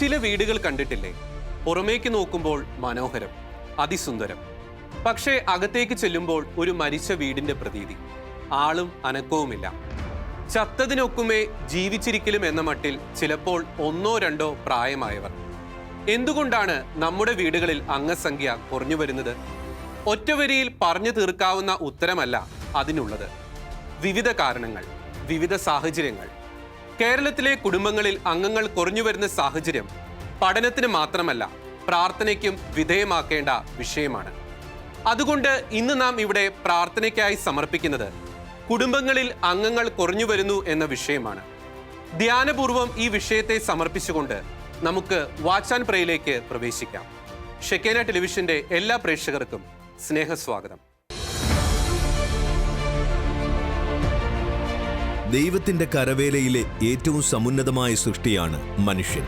ചില വീടുകൾ കണ്ടിട്ടില്ലേ? പുറമേക്ക് നോക്കുമ്പോൾ മനോഹരം അതിസുന്ദരം. പക്ഷേ അകത്തേക്ക് ചെല്ലുമ്പോൾ ഒരു മരിച്ച വീടിന്റെ പ്രതീതി. ആളും അനക്കവുമില്ല. ചത്തതിനൊക്കുമേ ജീവിച്ചിരിക്കലും എന്ന മട്ടിൽ ചിലപ്പോൾ ഒന്നോ രണ്ടോ പ്രായമായവർ. എന്തുകൊണ്ടാണ് നമ്മുടെ വീടുകളിൽ അംഗസംഖ്യ കുറഞ്ഞു വരുന്നത്? ഒറ്റവരിയിൽ പറഞ്ഞു തീർക്കാവുന്ന ഉത്തരമല്ല അതിനുള്ളത്. വിവിധ കാരണങ്ങൾ വിവിധ സാഹചര്യങ്ങൾ കേരളത്തിലെ കുടുംബങ്ങളിൽ അംഗങ്ങൾ കുറഞ്ഞു വരുന്ന സാഹചര്യം പഠനത്തിന് മാത്രമല്ല പ്രാർത്ഥനയ്ക്കും വിധേയമാക്കേണ്ട വിഷയമാണ്. അതുകൊണ്ട് ഇന്ന് നാം ഇവിടെ പ്രാർത്ഥനയ്ക്കായി സമർപ്പിക്കുന്നത് കുടുംബങ്ങളിൽ അംഗങ്ങൾ കുറഞ്ഞു വരുന്നു എന്ന വിഷയമാണ്. ധ്യാനപൂർവം ഈ വിഷയത്തെ സമർപ്പിച്ചുകൊണ്ട് നമുക്ക് വാച്ച് ആൻഡ് പ്രേയിലേക്ക് പ്രവേശിക്കാം. ഷെക്കേന ടെലിവിഷന്റെ എല്ലാ പ്രേക്ഷകർക്കും സ്നേഹസ്വാഗതം. ദൈവത്തിന്റെ കരവേലയിലെ ഏറ്റവും സമുന്നതമായ സൃഷ്ടിയാണ് മനുഷ്യൻ.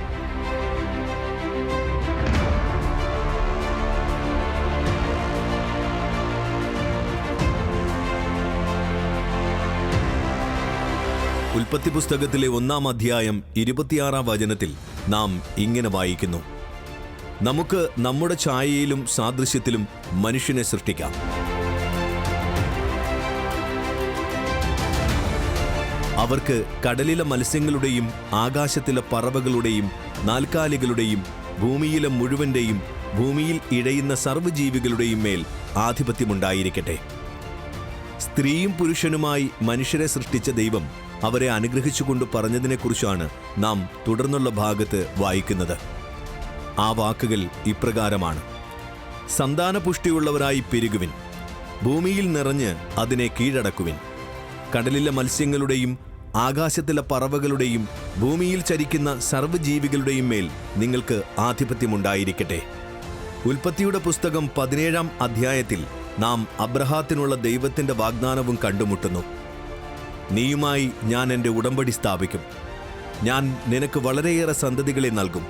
ഉൽപ്പത്തി പുസ്തകത്തിലെ ഒന്നാം അധ്യായം ഇരുപത്തിയാറാം വചനത്തിൽ നാം ഇങ്ങനെ വായിക്കുന്നു. നമുക്ക് നമ്മുടെ ഛായയിലും സാദൃശ്യത്തിലും മനുഷ്യനെ സൃഷ്ടിക്കാം. അവർക്ക് കടലിലെ മത്സ്യങ്ങളുടെയും ആകാശത്തിലെ പറവകളുടെയും നാൽക്കാലികളുടെയും ഭൂമിയിലെ മുഴുവന്റെയും ഭൂമിയിൽ ഇഴയുന്ന സർവജീവികളുടെയും മേൽ ആധിപത്യമുണ്ടായിരിക്കട്ടെ. സ്ത്രീയും പുരുഷനുമായി മനുഷ്യരെ സൃഷ്ടിച്ച ദൈവം അവരെ അനുഗ്രഹിച്ചുകൊണ്ട് പറഞ്ഞതിനെക്കുറിച്ചാണ് നാം തുടർന്നുള്ള ഭാഗത്ത് വായിക്കുന്നത്. ആ വാക്കുകൾ ഇപ്രകാരമാണ്. സന്താനപുഷ്ടിയുള്ളവരായി പെരുകുവിൻ. ഭൂമിയിൽ നിറഞ്ഞ് അതിനെ കീഴടക്കുവിൻ. കടലിലെ മത്സ്യങ്ങളുടെയും ആകാശത്തിലെ പറവകളുടെയും ഭൂമിയിൽ ചരിക്കുന്ന സർവജീവികളുടെയും മേൽ നിങ്ങൾക്ക് ആധിപത്യമുണ്ടായിരിക്കട്ടെ. ഉൽപ്പത്തിയുടെ പുസ്തകം പതിനേഴാം അധ്യായത്തിൽ നാം അബ്രഹാത്തിനുള്ള ദൈവത്തിന്റെ വാഗ്ദാനവും കണ്ടുമുട്ടുന്നു. നീയുമായി ഞാൻ എന്റെ ഉടമ്പടി സ്ഥാപിക്കും. ഞാൻ നിനക്ക് വളരെയേറെ സന്തതികളെ നൽകും.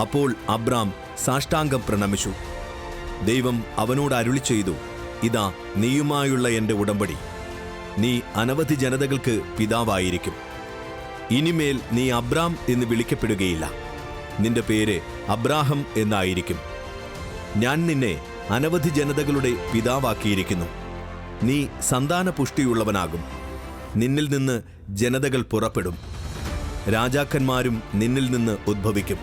അപ്പോൾ അബ്രാം സാഷ്ടാംഗം പ്രണമിച്ചു. ദൈവം അവനോട് അരുളി ചെയ്തു ഇതാ നീയുമായുള്ള എന്റെ ഉടമ്പടി. നീ അനവധി ജനതകൾക്ക് പിതാവായിരിക്കും. ഇനിമേൽ നീ അബ്രാം എന്ന് വിളിക്കപ്പെടുകയില്ല. നിന്റെ പേര് അബ്രാഹം എന്നായിരിക്കും. ഞാൻ നിന്നെ അനവധി ജനതകളുടെ പിതാവാക്കിയിരിക്കുന്നു. നീ സന്താന പുഷ്ടിയുള്ളവനാകും നിന്നിൽ നിന്ന് ജനതകൾ പുറപ്പെടും. രാജാക്കന്മാരും നിന്നിൽ നിന്ന് ഉദ്ഭവിക്കും.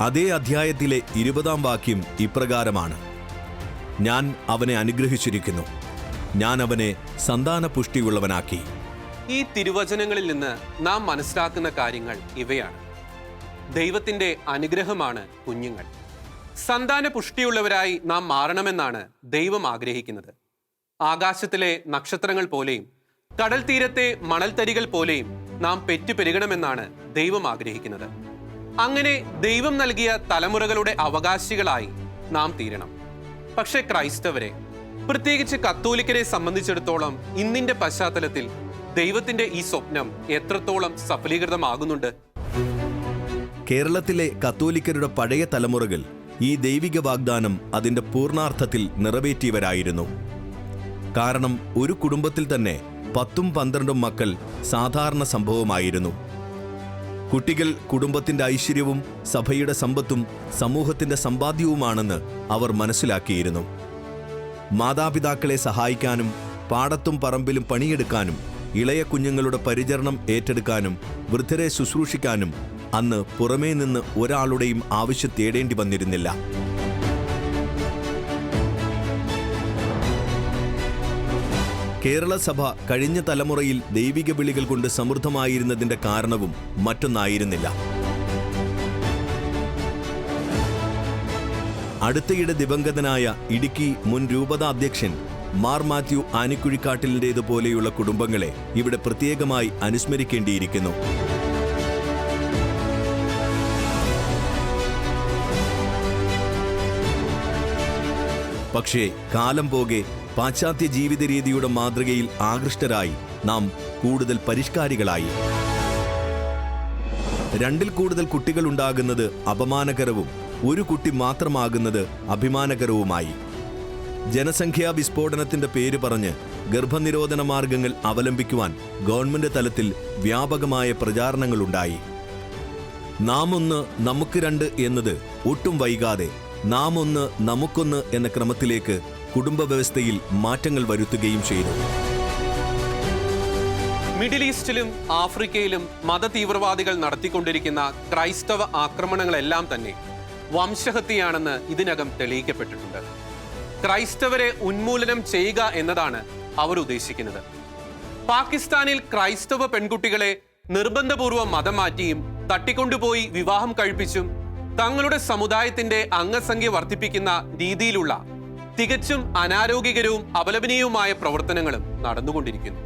അതേ അധ്യായത്തിലെ ഇരുപതാം വാക്യം ഇപ്രകാരമാണ്. ഞാൻ അവനെ അനുഗ്രഹിച്ചിരിക്കുന്നു. ഞാൻ അവനെ സന്താന പുഷ്ടിയുള്ളവനാക്കി ഈ തിരുവചനങ്ങളിൽ നിന്ന് നാം മനസ്സിലാക്കുന്ന കാര്യങ്ങൾ ഇവയാണ്. ദൈവത്തിന്റെ അനുഗ്രഹമാണ് കുഞ്ഞുങ്ങൾ. സന്താന പുഷ്ടിയുള്ളവരായി നാം മാറണമെന്നാണ് ദൈവം ആഗ്രഹിക്കുന്നത്. ആകാശത്തിലെ നക്ഷത്രങ്ങൾ പോലെയും കടൽ തീരത്തെ മണൽത്തരികൾ പോലെയും നാം പെറ്റുപെരുകണമെന്നാണ് ദൈവം ആഗ്രഹിക്കുന്നത്. അങ്ങനെ ദൈവം നൽകിയ തലമുറകളുടെ അവകാശികളായി നാം തീരണം. പക്ഷേ ക്രൈസ്തവരെ പ്രത്യേകിച്ച് കത്തോലിക്കരെ സംബന്ധിച്ചിടത്തോളം ഇന്നിന്റെ പശ്ചാത്തലത്തിൽ ദൈവത്തിന്റെ ഈ സ്വപ്നം എത്രത്തോളം സഫലീകൃതമാകുന്നുണ്ട്? കേരളത്തിലെ കത്തോലിക്കരുടെ പഴയ തലമുറകൾ ഈ ദൈവിക വാഗ്ദാനം അതിന്റെ പൂർണാർത്ഥത്തിൽ നിറവേറ്റിയവരായിരുന്നു. കാരണം ഒരു കുടുംബത്തിൽ തന്നെ പത്തും പന്ത്രണ്ടും മക്കൾ സാധാരണ സംഭവമായിരുന്നു. കുട്ടികൾ കുടുംബത്തിന്റെ ഐശ്വര്യവും സഭയുടെ സമ്പത്തും സമൂഹത്തിന്റെ സമ്പാദ്യവുമാണെന്ന് അവർ മനസ്സിലാക്കിയിരുന്നു. മാതാപിതാക്കളെ സഹായിക്കാനും പാടത്തും പറമ്പിലും പണിയെടുക്കാനും ഇളയ കുഞ്ഞുങ്ങളുടെ പരിചരണം ഏറ്റെടുക്കാനും വൃദ്ധരെ ശുശ്രൂഷിക്കാനും അന്ന് പുറമേ നിന്ന് ഒരാളുടെയും ആവശ്യം തേടേണ്ടി വന്നിരുന്നില്ല. കേരള സഭ കഴിഞ്ഞ തലമുറയിൽ ദൈവിക വിളികൾ കൊണ്ട് സമൃദ്ധമായിരുന്നതിന്റെ കാരണവും മറ്റൊന്നായിരുന്നില്ല. അടുത്തയിടെ ദിവംഗതനായ ഇടുക്കി മുൻ രൂപത അധ്യക്ഷൻ മാർ മാത്യു ആനിക്കുഴിക്കാട്ടിലിന്റേതുപോലെയുള്ള കുടുംബങ്ങളെ ഇവിടെ പ്രത്യേകമായി അനുസ്മരിക്കേണ്ടിയിരിക്കുന്നു. പക്ഷേ കാലം പോകെ പാശ്ചാത്യ ജീവിത രീതിയുടെ മാതൃകയിൽ ആകൃഷ്ടരായി നാം കൂടുതൽ പരിഷ്കാരികളായി. രണ്ടിൽ കൂടുതൽ കുട്ടികൾ ഉണ്ടാകുന്നത് അപമാനകരവും ഒരു കുട്ടി മാത്രമാകുന്നത് അഭിമാനകരവുമായി. ജനസംഖ്യാ വിസ്ഫോടനത്തിന്റെ പേര് പറഞ്ഞ് ഗർഭനിരോധന മാർഗങ്ങൾ അവലംബിക്കുവാൻ ഗവൺമെന്റ് തലത്തിൽ വ്യാപകമായ പ്രചാരണങ്ങളുണ്ടായി. നാം ഒന്ന് നമുക്ക് രണ്ട് എന്നത് ഒട്ടും വൈകാതെ നാം ഒന്ന് നമുക്കൊന്ന് എന്ന ക്രമത്തിലേക്ക് കുടുംബ വ്യവസ്ഥയിൽ മാറ്റങ്ങൾ വരുത്തുകയും ചെയ്തു. മിഡിൽ ഈസ്റ്റിലും ആഫ്രിക്കയിലും മതതീവ്രവാദികൾ നടത്തിക്കൊണ്ടിരിക്കുന്ന ക്രൈസ്തവ ആക്രമണങ്ങളെല്ലാം തന്നെ വംശഹത്യയാണെന്ന് ഇതിനകം തെളിയിക്കപ്പെട്ടിട്ടുണ്ട്. ക്രൈസ്തവരെ ഉന്മൂലനം ചെയ്യുക എന്നതാണ് അവർ ഉദ്ദേശിക്കുന്നത്. പാകിസ്ഥാനിൽ ക്രൈസ്തവ പെൺകുട്ടികളെ നിർബന്ധപൂർവം മതം മാറ്റിയും തട്ടിക്കൊണ്ടുപോയി വിവാഹം കഴിപ്പിച്ചും തങ്ങളുടെ സമുദായത്തിന്റെ അംഗസംഖ്യ വർദ്ധിപ്പിക്കുന്ന രീതിയിലുള്ള തികച്ചും അനാരോഗ്യകരവും അപലപനീയവുമായ പ്രവർത്തനങ്ങളും നടന്നുകൊണ്ടിരിക്കുന്നു.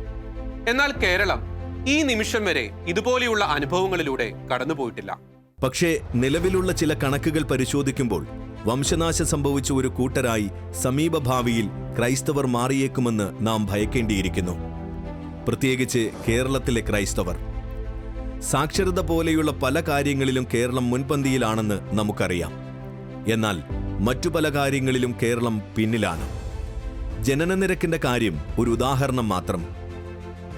എന്നാൽ കേരളം ഈ നിമിഷം വരെ ഇതുപോലെയുള്ള അനുഭവങ്ങളിലൂടെ കടന്നുപോയിട്ടില്ല. പക്ഷേ നിലവിലുള്ള ചില കണക്കുകൾ പരിശോധിക്കുമ്പോൾ വംശനാശം സംഭവിച്ച ഒരു കൂട്ടരായി സമീപഭാവിയിൽ ക്രൈസ്തവർ മാറിയേക്കുമെന്ന് നാം ഭയക്കേണ്ടിയിരിക്കുന്നു. പ്രത്യേകിച്ച് കേരളത്തിലെ ക്രൈസ്തവർ. സാക്ഷരത പോലെയുള്ള പല കാര്യങ്ങളിലും കേരളം മുൻപന്തിയിലാണെന്ന് നമുക്കറിയാം. എന്നാൽ മറ്റു പല കാര്യങ്ങളിലും കേരളം പിന്നിലാണ്. ജനനനിരക്കിന്റെ കാര്യം ഒരു ഉദാഹരണം മാത്രം.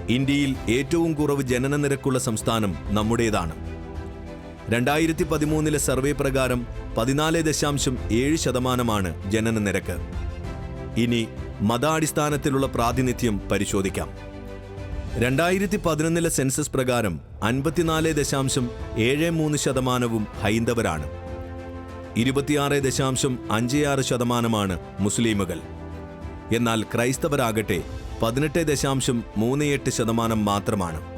ഇന്ത്യയിൽ ഏറ്റവും കുറവ് ജനനനിരക്കുള്ള സംസ്ഥാനം നമ്മുടേതാണ്. രണ്ടായിരത്തി പതിമൂന്നിലെ സർവേ പ്രകാരം പതിനാല് ദശാംശം ഏഴ് ശതമാനമാണ് ജനന നിരക്ക്. ഇനി മതാടിസ്ഥാനത്തിലുള്ള പ്രാതിനിധ്യം പരിശോധിക്കാം. രണ്ടായിരത്തി പതിനൊന്നിലെ സെൻസസ് പ്രകാരം അൻപത്തിനാല് ദശാംശം ഏഴ് മൂന്ന് ശതമാനവും ഹൈന്ദവരാണ്. ഇരുപത്തിയാറ് ദശാംശം അഞ്ച് ആറ് ശതമാനമാണ് മുസ്ലിമുകൾ. എന്നാൽ ക്രൈസ്തവരാകട്ടെ പതിനെട്ട് ദശാംശം മൂന്ന് എട്ട് ശതമാനം മാത്രമാണ്.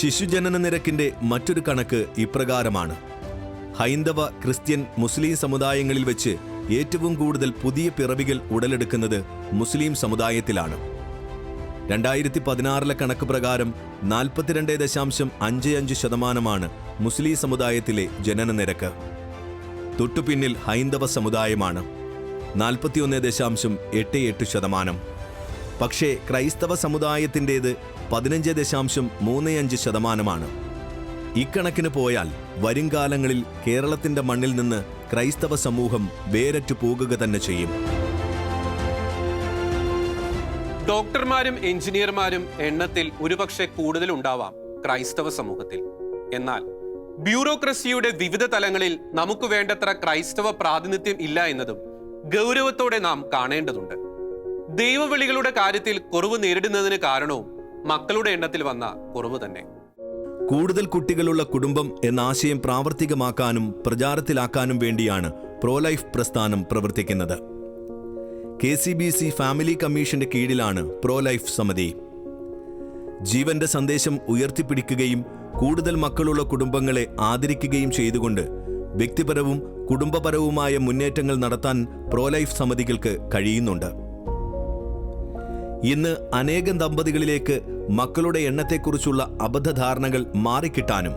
ശിശുജനന നിരക്കിന്റെ മറ്റൊരു കണക്ക് ഇപ്രകാരമാണ്. ഹൈന്ദവ ക്രിസ്ത്യൻ മുസ്ലിം സമുദായങ്ങളിൽ വെച്ച് ഏറ്റവും കൂടുതൽ പുതിയ പിറവികൾ ഉടലെടുക്കുന്നത് മുസ്ലിം സമുദായത്തിലാണ്. രണ്ടായിരത്തി പതിനാറിലെ കണക്ക് പ്രകാരം നാൽപ്പത്തിരണ്ട് ദശാംശം അഞ്ച് അഞ്ച് ശതമാനമാണ് മുസ്ലിം സമുദായത്തിലെ ജനന നിരക്ക്. തൊട്ടുപിന്നിൽ ഹൈന്ദവ സമുദായമാണ്. നാൽപ്പത്തിയൊന്ന് ദശാംശം എട്ട് എട്ട് ശതമാനം. പക്ഷേ ക്രൈസ്തവ സമുദായത്തിന്റേത് പതിനഞ്ച് ദശാംശം മൂന്ന് അഞ്ച് ശതമാനമാണ്. ഇക്കണക്കിന് പോയാൽ വരുംകാലങ്ങളിൽ കേരളത്തിന്റെ മണ്ണിൽ നിന്ന് ക്രൈസ്തവ സമൂഹം വേരറ്റു പോകുക തന്നെ ചെയ്യും. ഡോക്ടർമാരും എഞ്ചിനീയർമാരും എണ്ണത്തിൽ ഒരുപക്ഷെ കൂടുതൽ ഉണ്ടാവാം ക്രൈസ്തവ സമൂഹത്തിൽ. എന്നാൽ ബ്യൂറോക്രസിയുടെ വിവിധ തലങ്ങളിൽ നമുക്ക് വേണ്ടത്ര ക്രൈസ്തവ പ്രാതിനിധ്യം ഇല്ല എന്നതും ഗൗരവത്തോടെ നാം കാണേണ്ടതുണ്ട്. ദൈവവിളികളുടെ കാര്യത്തിൽ കുറവ് നേരിടുന്നതിന് കാരണവും മക്കളുടെ എണ്ണത്തിൽ വന്ന കുറവ് തന്നെ. കൂടുതൽ കുട്ടികളുള്ള കുടുംബം എന്ന ആശയം പ്രാവർത്തികമാക്കാനും പ്രചാരത്തിലാക്കാനും വേണ്ടിയാണ് പ്രോലൈഫ് പ്രസ്ഥാനം പ്രവർത്തിക്കുന്നത്. K C B C family കമ്മീഷന്റെ കീഴിലാണ് പ്രോലൈഫ് സമിതി. ജീവന്റെ സന്ദേശം ഉയർത്തിപ്പിടിക്കുകയും കൂടുതൽ മക്കളുള്ള കുടുംബങ്ങളെ ആദരിക്കുകയും ചെയ്തുകൊണ്ട് വ്യക്തിപരവും കുടുംബപരവുമായ മുന്നേറ്റങ്ങൾ നടത്താൻ പ്രോലൈഫ് സമിതികൾക്ക് കഴിയുന്നുണ്ട്. ഇന്ന് അനേകം ദമ്പതികളിലേക്ക് മക്കളുടെ എണ്ണത്തെക്കുറിച്ചുള്ള അബദ്ധധാരണകൾ മാറിക്കിട്ടാനും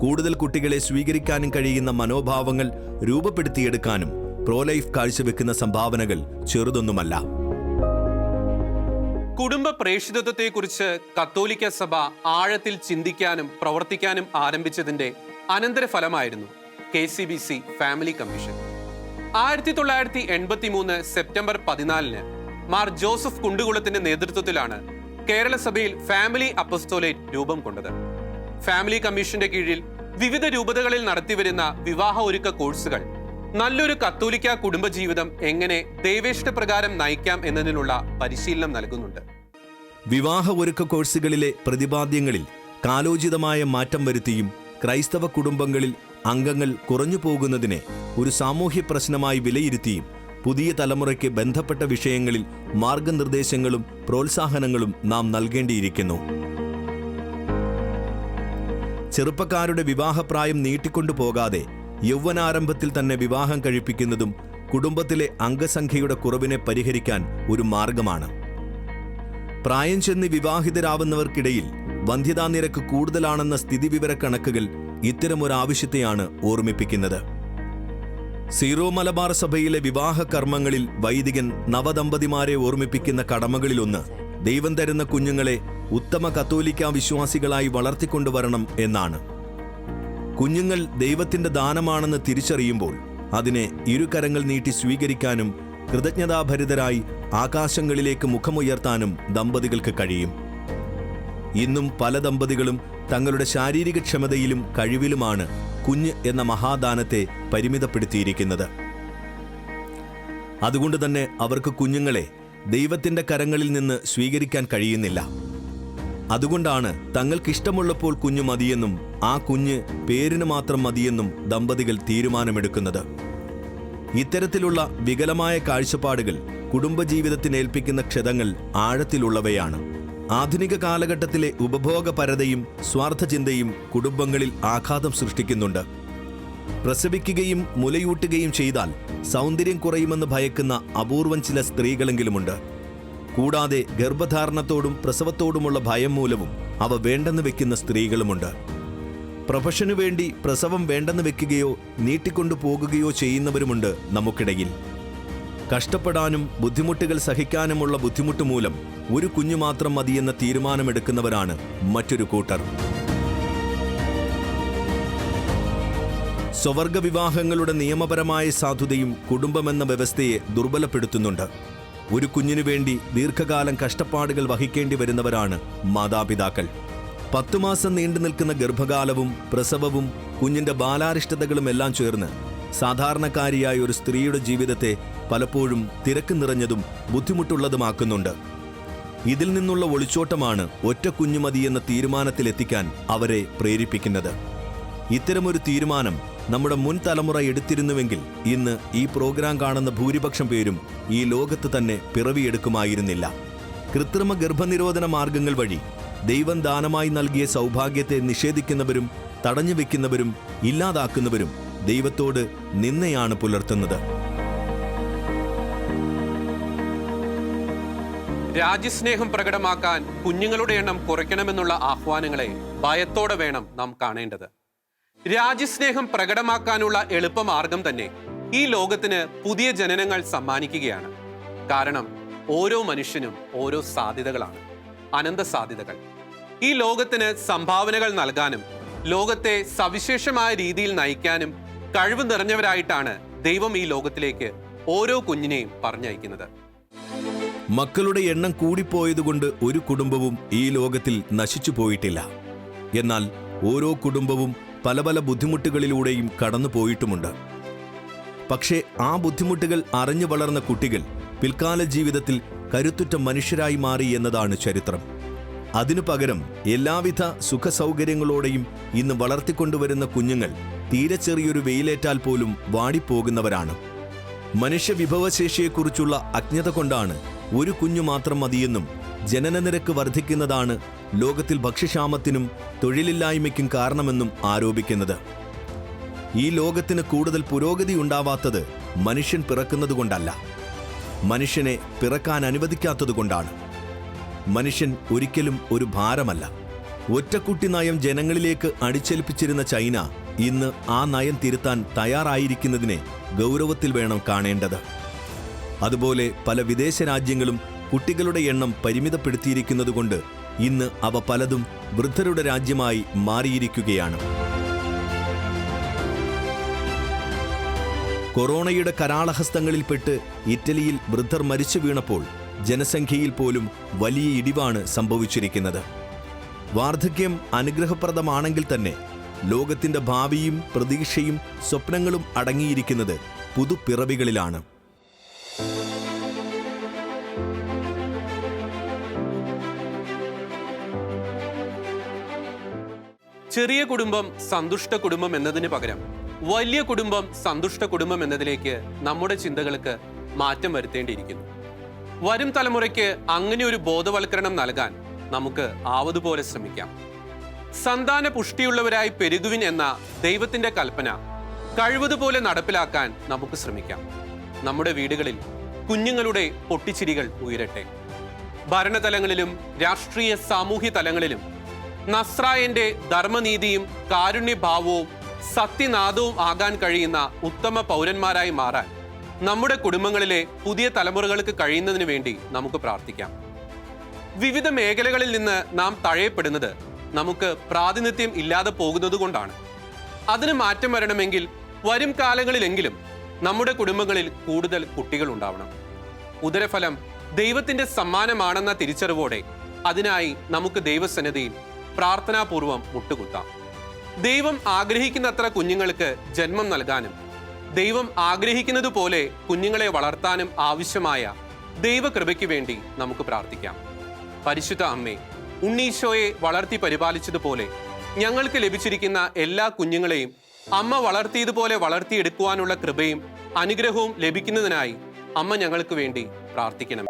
കൂടുതൽ കുട്ടികളെ സ്വീകരിക്കാനും കഴിയുന്ന മനോഭാവങ്ങൾ രൂപപ്പെടുത്തിയെടുക്കാനും പ്രോലൈഫ് കാഴ്ചവെക്കുന്ന സംഭാവനകൾ ചെറുതൊന്നുമല്ല. കുടുംബ പ്രേക്ഷിതത്വത്തെക്കുറിച്ച് കത്തോലിക്ക സഭ ആഴത്തിൽ ചിന്തിക്കാനും പ്രവർത്തിക്കാനും ആരംഭിച്ചതിന്റെ അനന്തരഫലമായിരുന്നു K C B C family commission. ആയിരത്തി തൊള്ളായിരത്തി എൺപത്തി മൂന്ന് സെപ്റ്റംബർ പതിനാലിന് മാർ ജോസഫ് കുണ്ടുകുളത്തിന്റെ നേതൃത്വത്തിലാണ് കേരള സഭയിൽ ഫാമിലി അപ്പസ്തോലേറ്റ് രൂപം കൊണ്ടത്. ഫാമിലി കമ്മീഷന്റെ കീഴിൽ വിവിധ രൂപതകളിൽ നടത്തിവരുന്ന വിവാഹ ഒരുക്ക കോഴ്സുകൾ നല്ലൊരു കത്തോലിക്ക കുടുംബജീവിതം എങ്ങനെ ദൈവേഷ്ടപ്രകാരം നയിക്കാം എന്നതിനുള്ള പരിശീലനം നൽകുന്നുണ്ട്. വിവാഹ ഒരുക്ക കോഴ്സുകളിലെ പ്രതിപാദ്യങ്ങളിൽ കാലോചിതമായ മാറ്റം വരുത്തിയും ക്രൈസ്തവ കുടുംബങ്ങളിൽ അംഗങ്ങൾ കുറഞ്ഞു പോകുന്നതിനെ ഒരു സാമൂഹ്യ പ്രശ്നമായി വിലയിരുത്തിയും പുതിയ തലമുറയ്ക്ക് ബന്ധപ്പെട്ട വിഷയങ്ങളിൽ മാർഗനിർദ്ദേശങ്ങളും പ്രോത്സാഹനങ്ങളും നാം നൽകേണ്ടിയിരിക്കുന്നു. ചെറുപ്പക്കാരുടെ വിവാഹപ്രായം നീട്ടിക്കൊണ്ടു പോകാതെ യൗവനാരംഭത്തിൽ തന്നെ വിവാഹം കഴിപ്പിക്കുന്നതും കുടുംബത്തിലെ അംഗസംഖ്യയുടെ കുറവിനെ പരിഹരിക്കാൻ ഒരു മാർഗമാണ്. പ്രായം ചെന്ന് വിവാഹിതരാവുന്നവർക്കിടയിൽ വന്ധ്യതാ നിരക്ക് കൂടുതലാണെന്ന സ്ഥിതിവിവര കണക്കുകൾ ഇത്തരമൊരു ആവശ്യത്തെയാണ് ഓർമ്മിപ്പിക്കുന്നത്. സീറോ മലബാർ സഭയിലെ വിവാഹ കർമ്മങ്ങളിൽ വൈദികൻ നവദമ്പതിമാരെ ഓർമ്മിപ്പിക്കുന്ന കടമകളിലൊന്ന് ദൈവം തരുന്ന കുഞ്ഞുങ്ങളെ ഉത്തമ കത്തോലിക്ക വിശ്വാസികളായി വളർത്തിക്കൊണ്ടുവരണം എന്നാണ്. കുഞ്ഞുങ്ങൾ ദൈവത്തിന്റെ ദാനമാണെന്ന് തിരിച്ചറിയുമ്പോൾ അതിനെ ഇരുകരങ്ങൾ നീട്ടി സ്വീകരിക്കാനും കൃതജ്ഞതാഭരിതരായി ആകാശങ്ങളിലേക്ക് മുഖമുയർത്താനും ദമ്പതികൾക്ക് കഴിയും. ഇന്നും പല ദമ്പതികളും തങ്ങളുടെ ശാരീരിക ക്ഷമതയിലും കഴിവിലുമാണ് കുഞ്ഞ് എന്ന മഹാദാനത്തെ പരിമിതപ്പെടുത്തിയിരിക്കുന്നത്. അതുകൊണ്ട് തന്നെ അവർക്ക് കുഞ്ഞുങ്ങളെ ദൈവത്തിന്റെ കരങ്ങളിൽ നിന്ന് സ്വീകരിക്കാൻ കഴിയുന്നില്ല. അതുകൊണ്ടാണ് തങ്ങൾക്കിഷ്ടമുള്ളപ്പോൾ കുഞ്ഞു മതിയെന്നും ആ കുഞ്ഞ് പേരിന് മാത്രം മതിയെന്നും ദമ്പതികൾ തീരുമാനമെടുക്കുന്നത്. ഇത്തരത്തിലുള്ള വികലമായ കാഴ്ചപ്പാടുകൾ കുടുംബജീവിതത്തിനേൽപ്പിക്കുന്ന ക്ഷതങ്ങൾ ആഴത്തിലുള്ളവയാണ്. ആധുനിക കാലഘട്ടത്തിലെ ഉപഭോഗപരതയും സ്വാർത്ഥചിന്തയും കുടുംബങ്ങളിൽ ആഘാതം സൃഷ്ടിക്കുന്നുണ്ട്. പ്രസവിക്കുകയും മുലയൂട്ടുകയും ചെയ്താൽ സൗന്ദര്യം കുറയുമെന്ന് ഭയക്കുന്ന അപൂർവം ചില സ്ത്രീകളെങ്കിലുമുണ്ട്. കൂടാതെ ഗർഭധാരണത്തോടും പ്രസവത്തോടുമുള്ള ഭയം മൂലവും അവ വേണ്ടെന്ന് വെക്കുന്ന സ്ത്രീകളുമുണ്ട്. പ്രൊഫഷനു വേണ്ടി പ്രസവം വേണ്ടെന്ന് വെക്കുകയോ നീട്ടിക്കൊണ്ടു പോകുകയോ ചെയ്യുന്നവരുമുണ്ട് നമുക്കിടയിൽ. കഷ്ടപ്പെടാനും ബുദ്ധിമുട്ടുകൾ സഹിക്കാനുമുള്ള ബുദ്ധിമുട്ട് മൂലം ഒരു കുഞ്ഞു മാത്രം മതിയെന്ന തീരുമാനമെടുക്കുന്നവരാണ് മറ്റൊരു കൂട്ടർ. സ്വവർഗ വിവാഹങ്ങളുടെ നിയമപരമായ സാധുതയും കുടുംബമെന്ന വ്യവസ്ഥയെ ദുർബലപ്പെടുത്തുന്നുണ്ട്. ഒരു കുഞ്ഞിനു വേണ്ടി ദീർഘകാലം കഷ്ടപ്പാടുകൾ വഹിക്കേണ്ടി വരുന്നവരാണ് മാതാപിതാക്കൾ. പത്തു മാസം നീണ്ടു നിൽക്കുന്ന ഗർഭകാലവും പ്രസവവും കുഞ്ഞിന്റെ ബാലാരിഷ്ടതകളും എല്ലാം ചേർന്ന് സാധാരണക്കാരിയായ ഒരു സ്ത്രീയുടെ ജീവിതത്തെ പലപ്പോഴും തിരക്ക് നിറഞ്ഞതും ബുദ്ധിമുട്ടുള്ളതുമാക്കുന്നുണ്ട്. ഇതിൽ നിന്നുള്ള ഒളിച്ചോട്ടമാണ് ഒറ്റ കുഞ്ഞുമതി എന്ന തീരുമാനത്തിലെത്തിക്കാൻ അവരെ പ്രേരിപ്പിക്കുന്നത്. ഇത്തരമൊരു തീരുമാനം നമ്മുടെ മുൻ തലമുറ എടുത്തിരുന്നുവെങ്കിൽ ഇന്ന് ഈ പ്രോഗ്രാം കാണുന്ന ഭൂരിപക്ഷം പേരും ഈ ലോകത്ത് തന്നെ പിറവിയെടുക്കുമായിരുന്നില്ല. കൃത്രിമ ഗർഭനിരോധന മാർഗങ്ങൾ വഴി ദൈവം ദാനമായി നൽകിയ സൗഭാഗ്യത്തെ നിഷേധിക്കുന്നവരും തടഞ്ഞു വെക്കുന്നവരും ഇല്ലാതാക്കുന്നവരും ദൈവത്തോട് നിന്നയാണ് പുലർത്തുന്നത്. രാജ്യസ്നേഹം പ്രകടമാക്കാൻ കുഞ്ഞുങ്ങളുടെ എണ്ണം കുറയ്ക്കണമെന്നുള്ള ആഹ്വാനങ്ങളെ ഭയത്തോടെ വേണം നാം കാണേണ്ടത്. രാജ്യസ്നേഹം പ്രകടമാക്കാനുള്ള എളുപ്പമാർഗം തന്നെ ഈ ലോകത്തിന് പുതിയ ജനനങ്ങൾ സമ്മാനിക്കുകയാണ്. കാരണം ഓരോ മനുഷ്യനും ഓരോ സാധ്യതകളാണ്. അനന്ത സാധ്യതകൾ. ഈ ലോകത്തിന് സംഭാവനകൾ നൽകാനും ലോകത്തെ സവിശേഷമായ രീതിയിൽ നയിക്കാനും കഴിവ് നിറഞ്ഞവരായിട്ടാണ് ദൈവം ഈ ലോകത്തിലേക്ക് ഓരോ കുഞ്ഞിനെയും പറഞ്ഞയക്കുന്നത്. മക്കളുടെ എണ്ണം കൂടിപ്പോയതുകൊണ്ട് ഒരു കുടുംബവും ഈ ലോകത്തിൽ നശിച്ചു പോയിട്ടില്ല. എന്നാൽ ഓരോ കുടുംബവും പല പല ബുദ്ധിമുട്ടുകളിലൂടെയും കടന്നു പോയിട്ടുമുണ്ട്. പക്ഷേ ആ ബുദ്ധിമുട്ടുകൾ അറിഞ്ഞു വളർന്ന കുട്ടികൾ പിൽക്കാല ജീവിതത്തിൽ കരുത്തുറ്റ മനുഷ്യരായി മാറി എന്നതാണ് ചരിത്രം. അതിനു പകരം എല്ലാവിധ സുഖസൗകര്യങ്ങളോടെയും ഇന്ന് വളർത്തിക്കൊണ്ടുവരുന്ന കുഞ്ഞുങ്ങൾ തീരെ ചെറിയൊരു വെയിലേറ്റാൽ പോലും വാടിപ്പോകുന്നവരാണ്. മനുഷ്യ വിഭവശേഷിയെക്കുറിച്ചുള്ള അജ്ഞത കൊണ്ടാണ് ഒരു കുഞ്ഞു മാത്രം മതിയെന്നും ജനനനിരക്ക് വർദ്ധിക്കുന്നതാണ് ലോകത്തിൽ ഭക്ഷ്യക്ഷാമത്തിനും തൊഴിലില്ലായ്മയ്ക്കും കാരണമെന്നും ആരോപിക്കുന്നത്. ഈ ലോകത്തിന് കൂടുതൽ പുരോഗതി ഉണ്ടാവാത്തത് മനുഷ്യൻ പിറക്കുന്നതുകൊണ്ടല്ല മനുഷ്യനെ പിറക്കാൻ അനുവദിക്കാത്തതുകൊണ്ടാണ് മനുഷ്യൻ ഒരിക്കലും ഒരു ഭാരമല്ല. ഒറ്റക്കുട്ടി നയം ജനങ്ങളിലേക്ക് അടിച്ചേൽപ്പിച്ചിരുന്ന ചൈന ഇന്ന് ആ നയം തിരുത്താൻ തയ്യാറായിരിക്കുന്നതിനെ ഗൗരവത്തിൽ വേണം കാണേണ്ടത്. അതുപോലെ പല വിദേശ രാജ്യങ്ങളും കുട്ടികളുടെ എണ്ണം പരിമിതപ്പെടുത്തിയിരിക്കുന്നതുകൊണ്ട് ഇന്ന് അവ പലതും വൃദ്ധരുടെ രാജ്യമായി മാറിയിരിക്കുകയാണ്. കൊറോണയുടെ കരാളഹസ്തങ്ങളിൽപ്പെട്ട് ഇറ്റലിയിൽ വൃദ്ധർ മരിച്ചു വീണപ്പോൾ ജനസംഖ്യയിൽ പോലും വലിയ ഇടിവാണ് സംഭവിച്ചിരിക്കുന്നത്. വാർദ്ധക്യം അനുഗ്രഹപ്രദമാണെങ്കിൽ തന്നെ ലോകത്തിന്റെ ഭാവിയും പ്രതീക്ഷയും സ്വപ്നങ്ങളും അടങ്ങിയിരിക്കുന്നത് പുതുപ്പിറവികളിലാണ് ചെറിയ കുടുംബം സന്തുഷ്ട കുടുംബം എന്നതിന് പകരം വലിയ കുടുംബം സന്തുഷ്ട കുടുംബം എന്നതിലേക്ക് നമ്മുടെ ചിന്തകൾക്ക് മാറ്റം വരുത്തേണ്ടിയിരിക്കുന്നു. വരും തലമുറയ്ക്ക് അങ്ങനെ ഒരു ബോധവൽക്കരണം നൽകാൻ നമുക്ക് ആവതുപോലെ ശ്രമിക്കാം. സന്താന പുഷ്ടിയുള്ളവരായി പെരുകുവിൻ എന്ന ദൈവത്തിന്റെ കൽപ്പന കഴിവതുപോലെ നടപ്പിലാക്കാൻ നമുക്ക് ശ്രമിക്കാം. നമ്മുടെ വീടുകളിൽ കുഞ്ഞുങ്ങളുടെ പൊട്ടിച്ചിരികൾ ഉയരട്ടെ. ഭരണതലങ്ങളിലും രാഷ്ട്രീയ സാമൂഹ്യ തലങ്ങളിലും നസ്രായന്റെ ധർമ്മനീതിയും കാരുണ്യഭാവവും സത്യനാദവും ആകാൻ കഴിയുന്ന ഉത്തമ പൗരന്മാരായി മാറാൻ നമ്മുടെ കുടുംബങ്ങളിലെ പുതിയ തലമുറകൾക്ക് കഴിയുന്നതിന് വേണ്ടി നമുക്ക് പ്രാർത്ഥിക്കാം. വിവിധ മേഖലകളിൽ നിന്ന് നാം തഴയപ്പെടുന്നത് നമുക്ക് പ്രാതിനിധ്യം ഇല്ലാതെ പോകുന്നത് കൊണ്ടാണ്. അതിന് മാറ്റം വരണമെങ്കിൽ വരും കാലങ്ങളിലെങ്കിലും നമ്മുടെ കുടുംബങ്ങളിൽ കൂടുതൽ കുട്ടികൾ ഉണ്ടാവണം. ഉദരഫലം ദൈവത്തിന്റെ സമ്മാനമാണെന്ന തിരിച്ചറിവോടെ അതിനായി നമുക്ക് ദൈവസന്നിധിയിൽ പ്രാർത്ഥനാപൂർവം മുട്ടുകുത്താം. ദൈവം ആഗ്രഹിക്കുന്നത്ര കുഞ്ഞുങ്ങൾക്ക് ജന്മം നൽകാനും ദൈവം ആഗ്രഹിക്കുന്നതുപോലെ കുഞ്ഞുങ്ങളെ വളർത്താനും ആവശ്യമായ ദൈവകൃപയ്ക്ക് വേണ്ടി നമുക്ക് പ്രാർത്ഥിക്കാം. പരിശുദ്ധ അമ്മേ ഉണ്ണീശോയെ വളർത്തി പരിപാലിച്ചതുപോലെ ഞങ്ങൾക്ക് ലഭിച്ചിരിക്കുന്ന എല്ലാ കുഞ്ഞുങ്ങളെയും അമ്മ വളർത്തിയതുപോലെ വളർത്തിയെടുക്കുവാനുള്ള കൃപയും അനുഗ്രഹവും ലഭിക്കുന്നതിനായി അമ്മ ഞങ്ങൾക്ക് വേണ്ടി പ്രാർത്ഥിക്കണം.